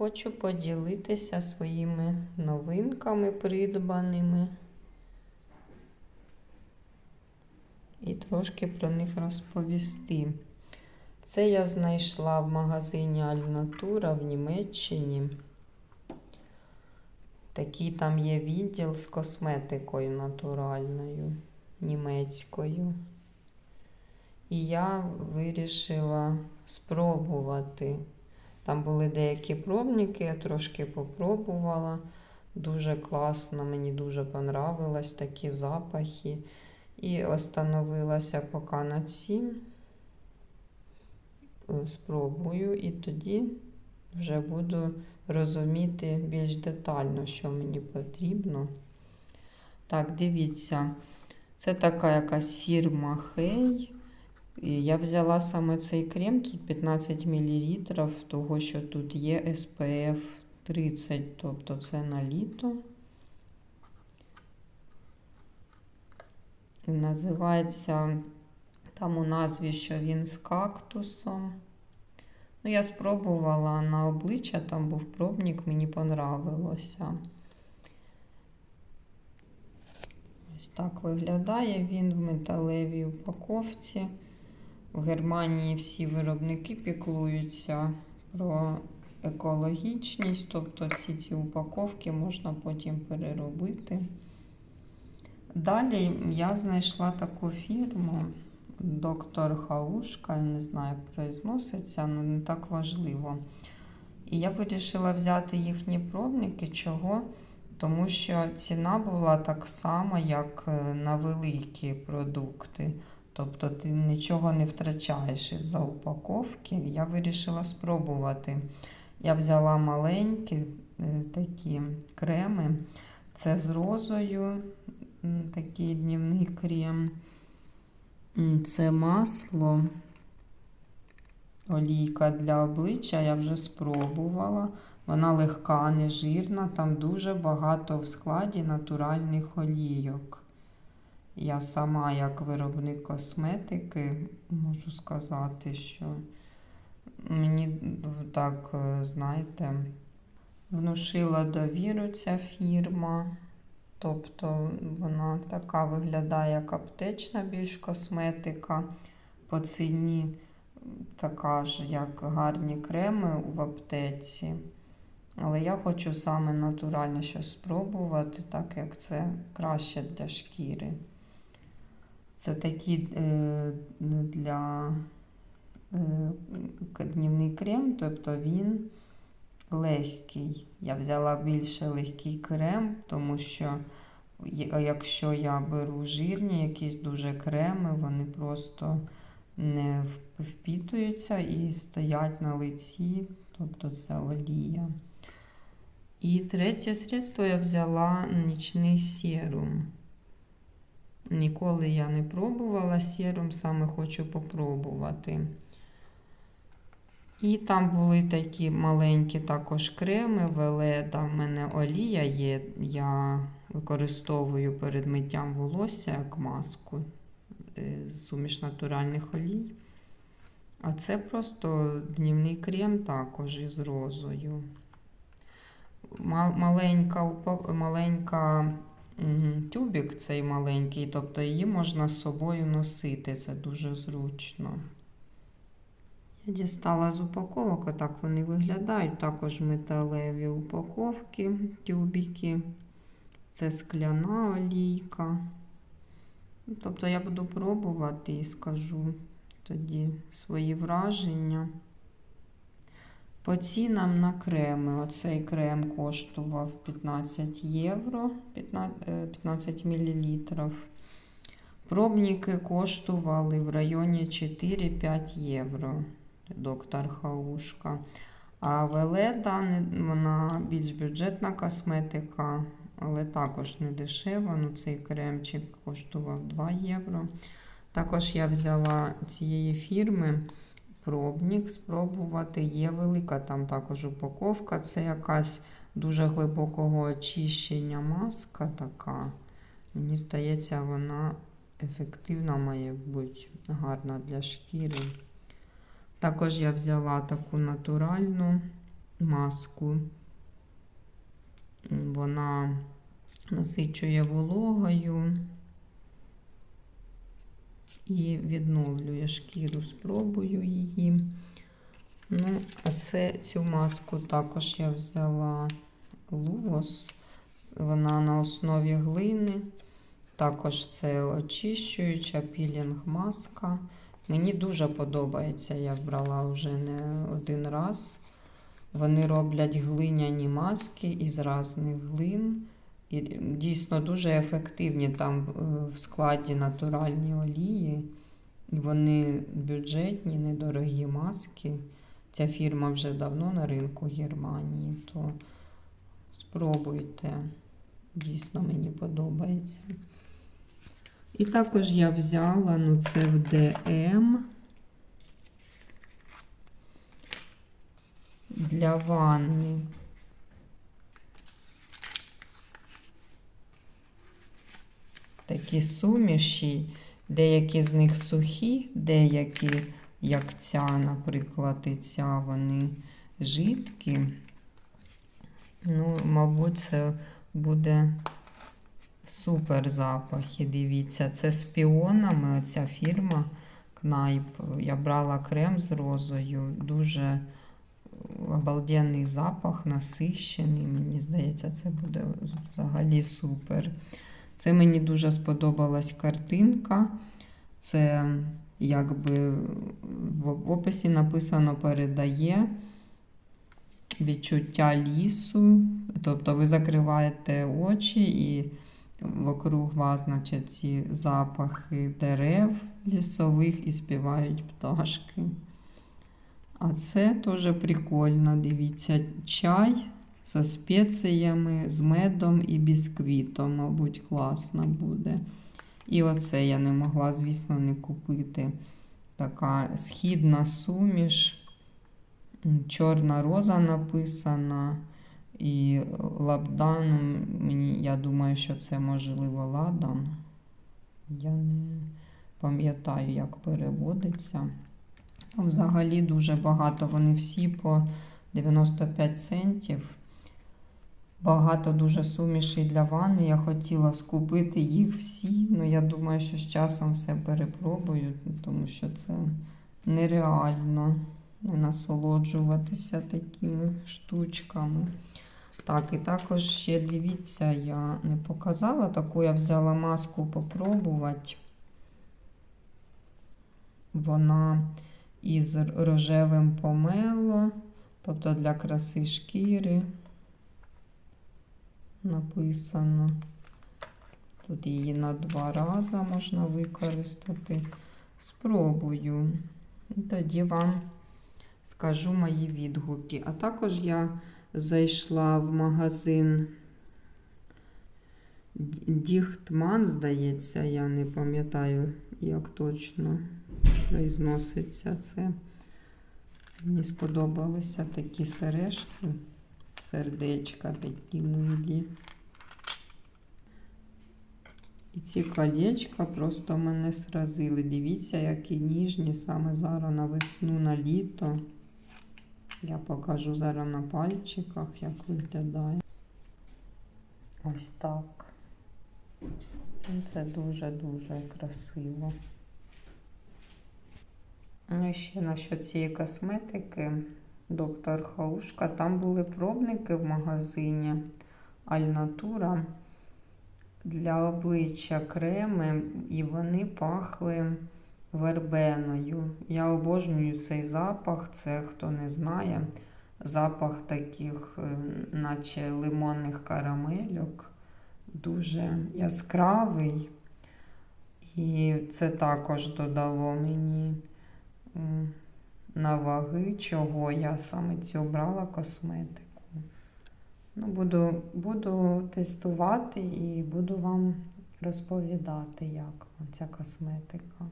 Хочу поділитися своїми новинками придбаними і трошки про них розповісти. Це я знайшла в магазині Альнатура в Німеччині. Такий там є відділ з косметикою натуральною, німецькою. І я вирішила спробувати. Там були деякі пробники, я трошки попробувала. Дуже класно, мені дуже понравилось такі запахи. І остановилася поки на цим. Спробую, і тоді вже буду розуміти більш детально, що мені потрібно. Так, дивіться, це така якась фірма Хей. І Я взяла саме цей крем, тут 15 мл, того, що тут є SPF 30, тобто це на літо. І називається там у назві, що він з кактусом. Ну, я спробувала на обличчя, там був пробник, мені понравилося. Ось так виглядає він в металевій упаковці. В Германії всі виробники піклуються про екологічність, тобто всі ці упаковки можна потім переробити. Далі я знайшла таку фірму доктор Хаушка, не знаю, як произноситься, але не так важливо. І я вирішила взяти їхні пробники. Чого? Тому що ціна була так само, як на великі продукти. Тобто ти нічого не втрачаєш із-за упаковки. Я вирішила спробувати. Я взяла маленькі такі креми. Це з розою, такий днівний крем. Це масло, олійка для обличчя я вже спробувала. Вона легка, не жирна, там дуже багато в складі натуральних олійок. Я сама, як виробник косметики, можу сказати, що мені так, знаєте, внушила довіру ця фірма. Тобто вона така виглядає, як аптечна більш косметика. По ціні така ж, як гарні креми в аптеці. Але я хочу саме натурально щось спробувати, так як це краще для шкіри. Це такий е, для е, днівний крем, тобто він легкий. Я взяла більше легкий крем, тому що якщо я беру жирні, якісь дуже креми, вони просто не впітуються і стоять на лиці, тобто це олія. І третє средство я взяла нічний серум. Ніколи я не пробувала серум, саме хочу попробувати. І там були такі маленькі також креми, веледа. В мене олія є. Я використовую перед миттям волосся як маску суміш натуральних олій. А це просто днівний крем також із розою. Маленька маленька тюбик цей маленький, тобто її можна з собою носити. Це дуже зручно. Я дістала з упаковок, отак вони виглядають. Також металеві упаковки, тюбики. Це скляна олійка. Тобто я буду пробувати і скажу тоді свої враження. По цінам на креми. Оцей крем коштував 15 євро 15 мл. Пробники коштували в районі 4-5 євро. Доктор Хаушка. А Веледа, вона більш бюджетна косметика, але також не дешева. Ну, Цей кремчик коштував 2 євро. Також я взяла цієї фірми пробник спробувати. Є велика там також упаковка. Це якась дуже глибокого очищення маска така. Мені здається, вона ефективна має бути гарна для шкіри. Також я взяла таку натуральну маску. Вона насичує вологою і відновлює шкіру. Спробую її. Ну, а це цю маску також я взяла Лувос. Вона на основі глини. Також це очищуюча пілінг маска. Мені дуже подобається, я брала вже не один раз. Вони роблять глиняні маски із різних глин. І дійсно дуже ефективні там е, в складі натуральні олії. Вони бюджетні, недорогі маски. Ця фірма вже давно на ринку Германії, то спробуйте. Дійсно мені подобається. І також я взяла, ну це в ДМ для ванни. Такі суміші, деякі з них сухі, деякі, як ця, наприклад, і ця, вони жидкі. Ну, мабуть, це буде супер запахи. Дивіться, це з піонами. Оця фірма Кнайп. Я брала крем з розою. Дуже обалденний запах, насищений. Мені здається, це буде взагалі супер. Це мені дуже сподобалась картинка. Це якби в описі написано передає відчуття лісу. Тобто ви закриваєте очі і вокруг вас, значить, ці запахи дерев лісових і співають пташки. А це теж прикольно. Дивіться, чай зі спеціями, з медом і бісквітом, мабуть, класно буде. І оце я не могла, звісно, не купити. Така східна суміш, чорна роза написана. І лабдан, мені, я думаю, що це можливо ладан. Я не пам'ятаю, як переводиться. Взагалі дуже багато. Вони всі по 95 центів. Багато дуже сумішей для ванни. Я хотіла скупити їх всі. Ну, я думаю, що з часом все перепробую, тому що це нереально не насолоджуватися такими штучками. Так, і також ще дивіться, я не показала таку, я взяла маску попробувати. Вона із рожевим помело, тобто для краси шкіри написано. Тут її на два рази можна використати. Спробую. Тоді вам скажу мої відгуки. А також я зайшла в магазин Діхтман, здається, я не пам'ятаю, як точно произноситься це. Мені сподобалися такі сережки, сердечка такі милі. І ці колечка просто мене сразили. Дивіться, які ніжні саме зараз на весну, на літо. Я покажу зараз на пальчиках, як виглядає. Ось так. Це дуже-дуже красиво. Ну і ще насчет цієї косметики, доктор Хаушка. Там були пробники в магазині Альнатура для обличчя креми, і вони пахли вербеною. Я обожнюю цей запах, це хто не знає. Запах таких, е, наче лимонних карамельок, дуже яскравий. І це також додало мені на ваги, чого я саме цю брала косметику. Ну, Буду буду тестувати і буду вам розповідати, як ця косметика.